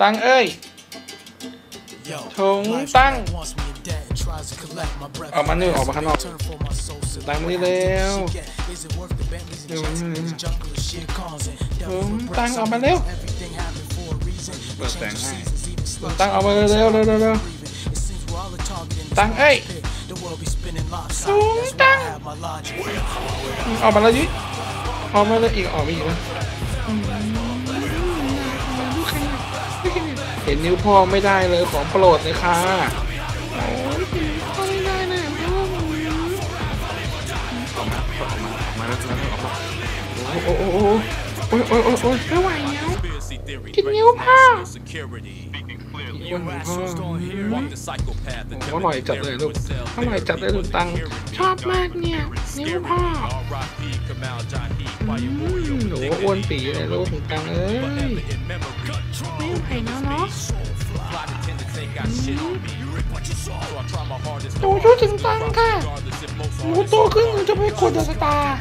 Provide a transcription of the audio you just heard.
ตังเอ้ยถุงตั้งออกมาหนึ่งออกมาข้างนอกตังมานี่เร็วเร็วถุงตั้งออกมาเร็วเปิดแสงให้ถุงตั้งออกมาเร็วเร็วเร็วเร็วเร็วตังเอ้ยถุงตั้งออกมาแล้วยิออกมาแล้วอีกออกมาอีกนะ เห็นนิ้วพ่อไม่ได้เลยของโปรดเลยค่ะโอ้ยพ่อไม่ได้เลยพ่อออกมาออกมาออกมาแล้วแล้วออกมาโอ้โอ้โอ้โอ้โอ้โอ้โอ้ยไม่ไหวแล้วกินนิ้วพ่อกินนิ้วพ่ออร่อยจัดเลยลูกอร่อยจัดเลยลูกตังชอบมากเนี่ยนิ้วพ่ออืมหนูอ้วนปีเลยลูกของตังเอ้ย หวแล้วเนาะหนูช่วยถึงตังค่ะ หนูโตขึ้นหนูจะไปกดเดอะสตาร์